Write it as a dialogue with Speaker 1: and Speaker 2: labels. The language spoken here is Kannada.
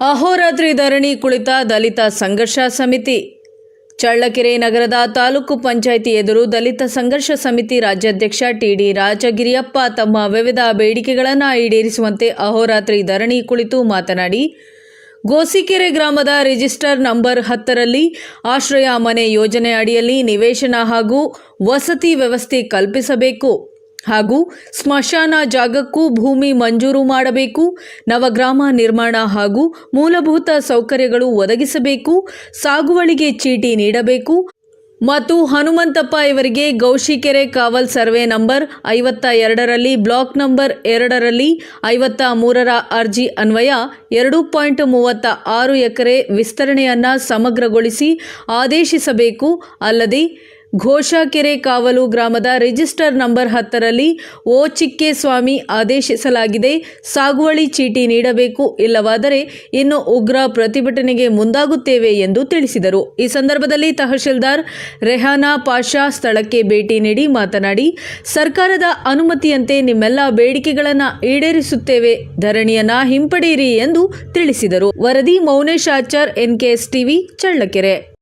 Speaker 1: ಅಹೋರಾತ್ರಿ ಧರಣಿ ಕುಳಿತ ದಲಿತ ಸಂಘರ್ಷ ಸಮಿತಿ. ಚಳ್ಳಕೆರೆ ನಗರದ ತಾಲೂಕು ಪಂಚಾಯಿತಿ ಎದುರು ದಲಿತ ಸಂಘರ್ಷ ಸಮಿತಿ ರಾಜ್ಯಾಧ್ಯಕ್ಷ ಟಿಡಿ ರಾಜಗಿರಿಯಪ್ಪ ತಮ್ಮ ವಿವಿಧ ಬೇಡಿಕೆಗಳನ್ನು ಈಡೇರಿಸುವಂತೆ ಅಹೋರಾತ್ರಿ ಧರಣಿ ಕುಳಿತು ಮಾತನಾಡಿ, ಗೋಸಿಕೆರೆ ಗ್ರಾಮದ ರಿಜಿಸ್ಟರ್ ನಂಬರ್ ಹತ್ತರಲ್ಲಿ ಆಶ್ರಯ ಮನೆ ಯೋಜನೆ ಅಡಿಯಲ್ಲಿ ನಿವೇಶನ ಹಾಗೂ ವಸತಿ ವ್ಯವಸ್ಥೆ ಕಲ್ಪಿಸಬೇಕು. ಹಾಗೂ ಸ್ಮಶಾನ ಜಾಗಕ್ಕೂ ಭೂಮಿ ಮಂಜೂರು ಮಾಡಬೇಕು, ನವಗ್ರಾಮ ನಿರ್ಮಾಣ ಹಾಗೂ ಮೂಲಭೂತ ಸೌಕರ್ಯಗಳು ಒದಗಿಸಬೇಕು, ಸಾಗುವಳಿಗೆ ಚೀಟಿ ನೀಡಬೇಕು. ಮತ್ತು ಹನುಮಂತಪ್ಪ ಇವರಿಗೆ ಗೌಶಿಕೆರೆ ಕಾವಲ್ ಸರ್ವೆ ನಂಬರ್ ಐವತ್ತ ಎರಡರಲ್ಲಿ ಬ್ಲಾಕ್ ನಂಬರ್ ಎರಡರಲ್ಲಿ ಐವತ್ತ ಮೂರರ ಅರ್ಜಿ ಅನ್ವಯ ಎರಡು ಪಾಯಿಂಟ್ ಮೂವತ್ತ ಆರು ಎಕರೆ ವಿಸ್ತರಣೆಯನ್ನು ಸಮಗ್ರಗೊಳಿಸಿ ಆದೇಶಿಸಬೇಕು. ಅಲ್ಲದೆ ಘೋಷಕೆರೆ ಕಾವಲು ಗ್ರಾಮದ ರಿಜಿಸ್ಟರ್ ನಂಬರ್ ಹತ್ತರಲ್ಲಿ ಓ ಚಿಕ್ಕೇಸ್ವಾಮಿ ಆದೇಶಿಸಲಾಗಿದೆ. ಸಾಗುವಳಿ ಚೀಟಿ ನೀಡಬೇಕು. ಇಲ್ಲವಾದರೆ ಇನ್ನು ಉಗ್ರ ಪ್ರತಿಭಟನೆಗೆ ಮುಂದಾಗುತ್ತೇವೆ ಎಂದು ತಿಳಿಸಿದರು. ಈ ಸಂದರ್ಭದಲ್ಲಿ ತಹಶೀಲ್ದಾರ್ ರೆಹಾನಾ ಪಾಷಾ ಸ್ಥಳಕ್ಕೆ ಭೇಟಿ ನೀಡಿ ಮಾತನಾಡಿ, ಸರ್ಕಾರದ ಅನುಮತಿಯಂತೆ ನಿಮ್ಮೆಲ್ಲ ಬೇಡಿಕೆಗಳನ್ನು ಈಡೇರಿಸುತ್ತೇವೆ. ಧರಣಿಯನ್ನ ಹಿಂಪಡೆಯಿರಿ ಎಂದು ತಿಳಿಸಿದರು. ವರದಿ Mounesh Achar N K S TV, Challakere.